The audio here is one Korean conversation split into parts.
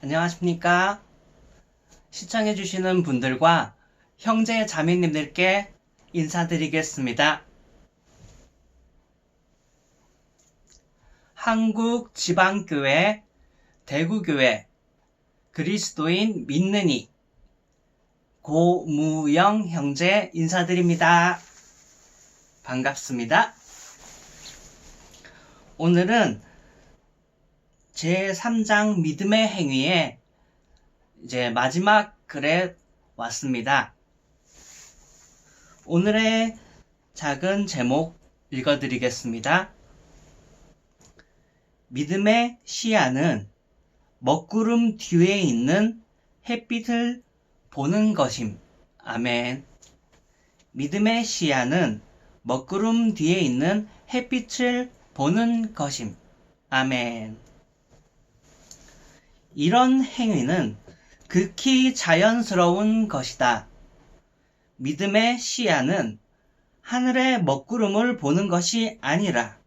안녕하십니까? 시청해주시는 분들과 형제 자매님들께 인사드리겠습니다. 한국 지방교회, 대구교회, 그리스도인 믿느니, 고무영 형제 인사드립니다. 반갑습니다. 오늘은 제3장 믿음의 행위의 이제 마지막 글에 왔습니다. 오늘의 작은 제목 읽어드리겠습니다. 믿음의 시야는 먹구름 뒤에 있는 햇빛을 보는 것임. 아멘. 믿음의 시야는 먹구름 뒤에 있는 햇빛을 보는 것임. 아멘. 이런 행위는 극히 자연스러운 것이다. 믿음의 시야는 하늘의 먹구름을 보는 것이 아니라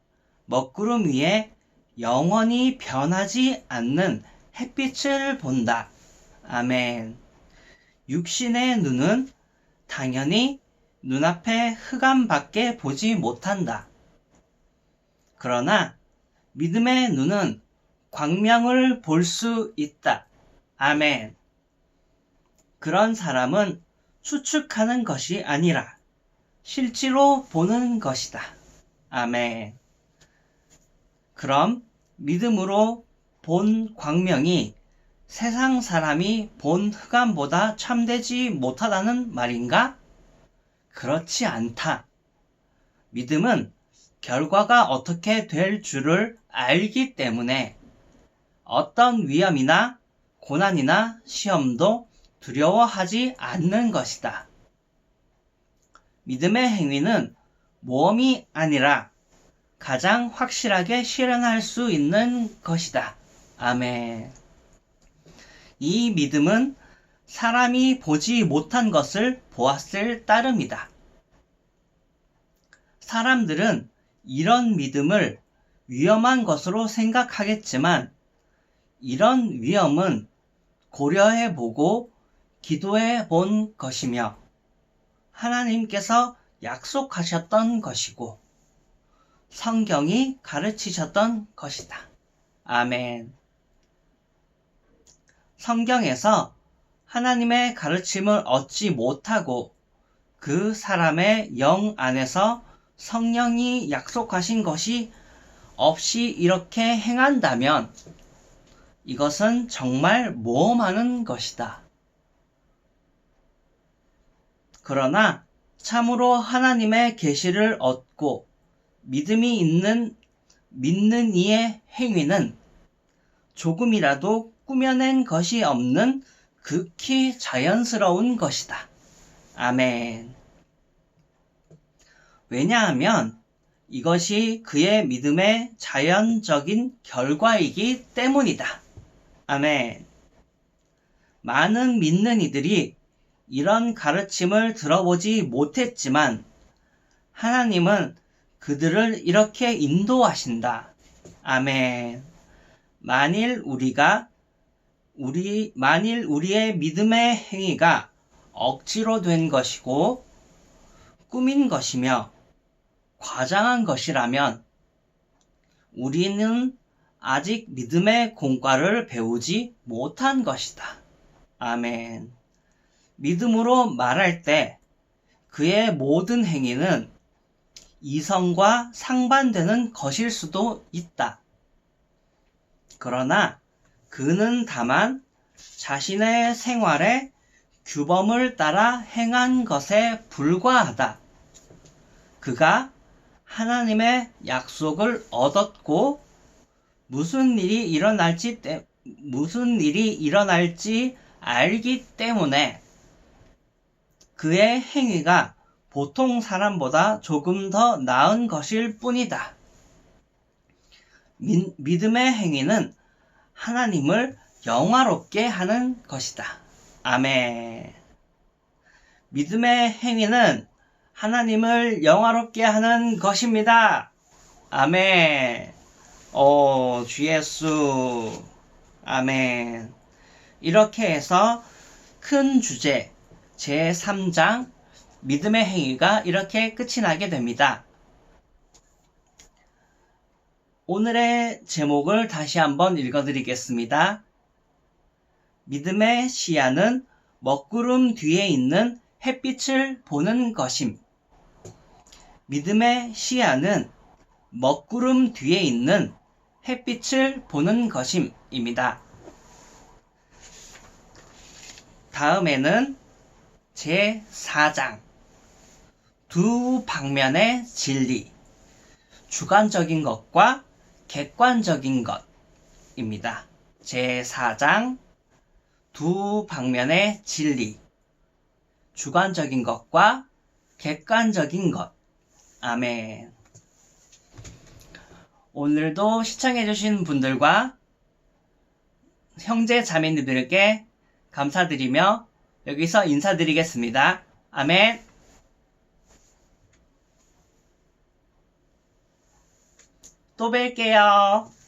먹구름 위에 영원히 변하지 않는 햇빛을 본다. 아멘. 육신의 눈은 당연히 눈앞의 흑암밖에 보지 못한다. 그러나 믿음의 눈은 광명을 볼 수 있다. 아멘. 그런 사람은 추측하는 것이 아니라 실제로 보는 것이다. 아멘. 그럼 믿음으로 본 광명이 세상 사람이 본 흑암보다 참되지 못하다는 말인가? 그렇지 않다. 믿음은 결과가 어떻게 될 줄을 알기 때문에 어떤 위험이나 고난이나 시험도 두려워하지 않는 것이다. 믿음의 행위는 모험이 아니라 가장 확실하게 실현할 수 있는 것이다. 아멘. 이 믿음은 사람이 보지 못한 것을 보았을 따름이다. 사람들은 이런 믿음을 위험한 것으로 생각하겠지만 이런 위험은 고려해 보고 기도해 본 것이며 하나님께서 약속하셨던 것이고 성경이 가르치셨던 것이다. 아멘. 성경에서 하나님의 가르침을 얻지 못하고 그 사람의 영 안에서 성령이 약속하신 것이 없이 이렇게 행한다면 이것은 정말 모험하는 것이다. 그러나 참으로 하나님의 계시를 얻고 믿음이 있는 믿는 이의 행위는 조금이라도 꾸며낸 것이 없는 극히 자연스러운 것이다. 아멘. 왜냐하면 이것이 그의 믿음의 자연적인 결과이기 때문이다. 아멘. 많은 믿는 이들이 이런 가르침을 들어보지 못했지만 하나님은 그들을 이렇게 인도하신다. 아멘. 만일 우리가 우리 만일 우리의 믿음의 행위가 억지로 된 것이고 꾸민 것이며 과장한 것이라면 우리는 아직 믿음의 공과를 배우지 못한 것이다. 아멘. 믿음으로 말할 때 그의 모든 행위는 이성과 상반되는 것일 수도 있다. 그러나 그는 다만 자신의 생활에 규범을 따라 행한 것에 불과하다. 그가 하나님의 약속을 얻었고 무슨 일이 일어날지 때, 무슨 일이 일어날지 알기 때문에 그의 행위가 보통 사람보다 조금 더 나은 것일 뿐이다. 미, 믿음의 행위는 하나님을 영화롭게 하는 것이다. 아멘. 믿음의 행위는 하나님을 영화롭게 하는 것입니다. 아멘. 오, 주 예수. 아멘. 이렇게 해서 큰 주제 제3장 믿음의 행위가 이렇게 끝이 나게 됩니다. 오늘의 제목을 다시 한번 읽어드리겠습니다. 믿음의 시야는 먹구름 뒤에 있는 햇빛을 보는 것임. 믿음의 시야는 먹구름 뒤에 있는 햇빛을 보는 것임입니다. 다음에는 제4장 두 방면의 진리 주관적인 것과 객관적인 것입니다. 제4장 두 방면의 진리 주관적인 것과 객관적인 것 아멘 오늘도 시청해주신 분들과 형제 자매님들께 감사드리며 여기서 인사드리겠습니다. 아멘. 또 뵐게요.